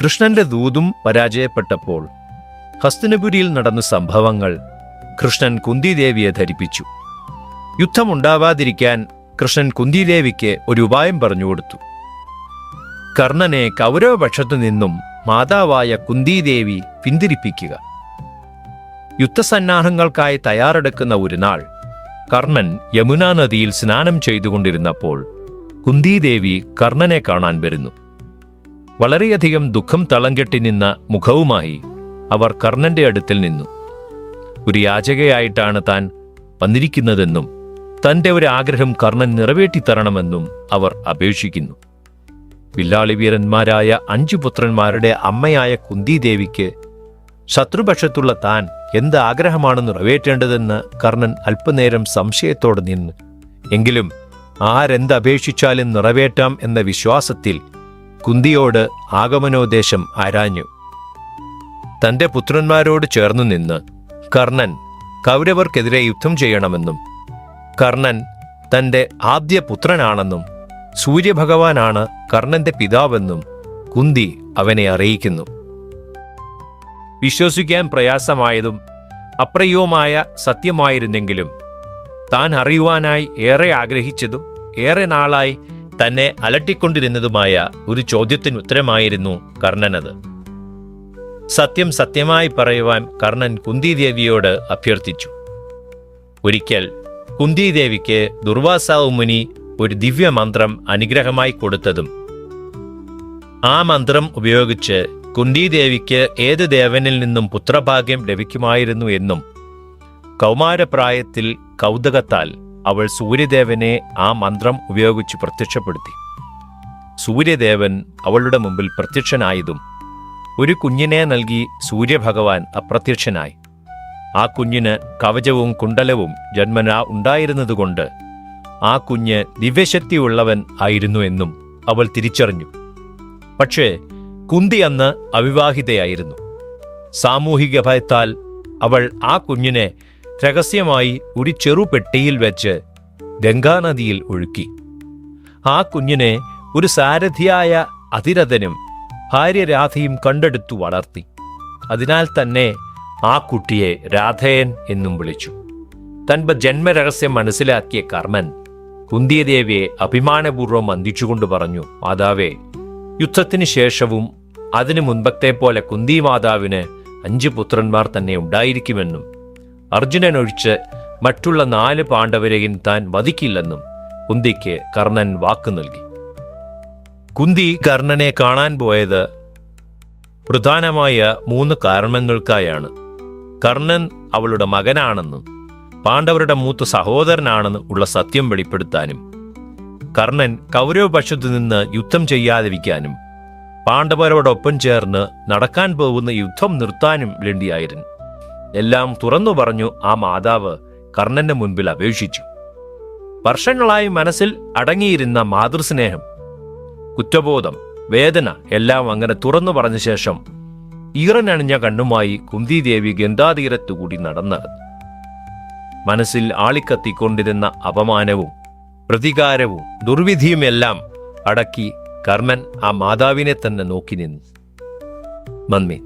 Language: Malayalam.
കൃഷ്ണന്റെ ദൂതും പരാജയപ്പെട്ടപ്പോൾ ഹസ്തിനപുരിയിൽ നടന്ന സംഭവങ്ങൾ കൃഷ്ണൻ കുന്തിദേവിയെ ധരിപ്പിച്ചു. യുദ്ധമുണ്ടാവാതിരിക്കാൻ കൃഷ്ണൻ കുന്തിദേവിക്ക് ഒരു ഉപായം പറഞ്ഞുകൊടുത്തു കർണനെ കൗരവപക്ഷത്തു നിന്നും മാതാവായ കുന്തിദേവി പിന്തിരിപ്പിക്കുക. യുദ്ധസന്നാഹങ്ങൾക്കായി തയ്യാറെടുക്കുന്ന ഒരു നാൾ കർണൻ യമുനാ നദിയിൽ സ്നാനം ചെയ്തുകൊണ്ടിരുന്നപ്പോൾ കുന്തിദേവി കർണനെ കാണാൻ വരുന്നു. വളരെയധികം ദുഃഖം തളംകെട്ടി നിന്ന മുഖവുമായി അവർ കർണന്റെ അടുത്തിൽ നിന്നു. ഒരു യാചകയായിട്ടാണ് താൻ വന്നിരിക്കുന്നതെന്നും തന്റെ ഒരു ആഗ്രഹം കർണൻ നിറവേറ്റിത്തരണമെന്നും അവർ അപേക്ഷിക്കുന്നു. വില്ലാളിവീരന്മാരായ അഞ്ചു പുത്രന്മാരുടെ അമ്മയായ കുന്തിദേവിക്ക് ശത്രുപക്ഷത്തുള്ള താൻ എന്ത് ആഗ്രഹമാണ് നിറവേറ്റേണ്ടതെന്ന് കർണൻ അല്പനേരം സംശയത്തോടെ നിന്ന്. എങ്കിലും ആരെന്തപേക്ഷിച്ചാലും നിറവേറ്റാം എന്ന വിശ്വാസത്തിൽ കുന്തിയോട് ആഗമനോദ്ദേശം ആരാഞ്ഞു. തന്റെ പുത്രന്മാരോട് ചേർന്നു നിന്ന് കർണൻ കൗരവർക്കെതിരെ യുദ്ധം ചെയ്യണമെന്നും കർണൻ തന്റെ ആദ്യ പുത്രനാണെന്നും സൂര്യഭഗവാനാണ് കർണന്റെ പിതാവെന്നും കുന്തി അവനെ അറിയിക്കുന്നു. വിശ്വസിക്കാൻ പ്രയാസമായതും അപ്രയവുമായ സത്യമായിരുന്നെങ്കിലും താൻ അറിയുവാനായി ഏറെ ആഗ്രഹിച്ചതും ഏറെ നാളായി തന്നെ അലട്ടിക്കൊണ്ടിരുന്നതുമായ ഒരു ചോദ്യത്തിന് ഉത്തരമായിരുന്നു കർണനത് സത്യം സത്യമായി പറയുവാൻ കർണൻ കുന്തിദേവിയോട് അഭ്യർത്ഥിച്ചു. ഒരിക്കൽ കുന്തിദേവിക്ക് ദുർവാസാവ് മുനി ഒരു ദിവ്യമന്ത്രം അനുഗ്രഹമായി കൊടുത്തതും ആ മന്ത്രം ഉപയോഗിച്ച് കുന്തിദേവിക്ക് ഏത് ദേവനിൽ നിന്നും പുത്രഭാഗ്യം ലഭിക്കുമായിരുന്നു എന്നും കൗമാരപ്രായത്തിൽ കൗതുകത്താൽ അവൾ സൂര്യദേവനെ ആ മന്ത്രം ഉപയോഗിച്ച് പ്രത്യക്ഷപ്പെടുത്തി. സൂര്യദേവൻ അവളുടെ മുമ്പിൽ പ്രത്യക്ഷനായതും ഒരു കുഞ്ഞിനെ നൽകി സൂര്യഭഗവാൻ അപ്രത്യക്ഷനായി. ആ കുഞ്ഞിന് കവചവും കുണ്ടലവും ജന്മനാ ഉണ്ടായിരുന്നതുകൊണ്ട് ആ കുഞ്ഞ് ദിവ്യശക്തിയുള്ളവൻ ആയിരുന്നു എന്നും അവൾ തിരിച്ചറിഞ്ഞു. പക്ഷേ കുന്തി അന്ന് അവിവാഹിതയായിരുന്നു. സാമൂഹിക ഭയത്താൽ അവൾ ആ കുഞ്ഞിനെ രഹസ്യമായി ഒരു ചെറുപെട്ടിയിൽ വെച്ച് ഗംഗാനദിയിൽ ഒഴുക്കി. ആ കുഞ്ഞിനെ ഒരു സാരഥിയായ അതിരഥനും ഭാര്യ രാധയും കണ്ടെടുത്തു വളർത്തി. അതിനാൽ തന്നെ ആ കുട്ടിയെ രാധയൻ എന്നും വിളിച്ചു. തന്റെ ജന്മരഹസ്യം മനസ്സിലാക്കിയ കർമ്മൻ കുന്തിയദേവിയെ അഭിമാനപൂർവം വന്ദിച്ചുകൊണ്ട് പറഞ്ഞു മാതാവേ യുദ്ധത്തിന് ശേഷവും അതിനു മുൻപത്തെ പോലെ കുന്തി മാതാവിന് അഞ്ച് പുത്രന്മാർ തന്നെ ഉണ്ടായിരിക്കുമെന്നും അർജുനൻ ഒഴിച്ച് മറ്റുള്ള നാല് പാണ്ഡവരെയും താൻ വധിക്കില്ലെന്നും കുന്തിക്ക് കർണൻ വാക്കു നൽകി. കുന്തി കർണനെ കാണാൻ പോയത് പ്രധാനമായ മൂന്ന് കാരണങ്ങൾക്കായാണ്. കർണൻ അവളുടെ മകനാണെന്നും പാണ്ഡവരുടെ മൂത്ത സഹോദരനാണെന്നും ഉള്ള സത്യം വെളിപ്പെടുത്താനും കർണൻ കൗരവപക്ഷത്തു നിന്ന് യുദ്ധം ചെയ്യാതിരിക്കാനും പാണ്ഡവരോടൊപ്പം ചേർന്ന് നടക്കാൻ പോകുന്ന യുദ്ധം നിർത്താനും വേണ്ടിയായിരുന്നു. എല്ലാം തുറന്നു പറഞ്ഞു ആ മാതാവ് കർണന്റെ മുൻപിൽ അപേക്ഷിച്ചു. വർഷങ്ങളായി മനസ്സിൽ അടങ്ങിയിരുന്ന മാതൃസ്നേഹം കുറ്റബോധം വേദന എല്ലാം അങ്ങനെ തുറന്നു പറഞ്ഞ ശേഷം ഈറനണിഞ്ഞ കണ്ണുമായി കുന്തിദേവി ഗന്ധാതീരത്തുകൂടി നടന്നത്. മനസ്സിൽ ആളിക്കത്തിക്കൊണ്ടിരുന്ന അപമാനവും പ്രതികാരവും ദുർവിധിയുമെല്ലാം അടക്കി കർമ്മൻ ആ മാതാവിനെ തന്നെ നോക്കി നിന്നു. നന്ദി.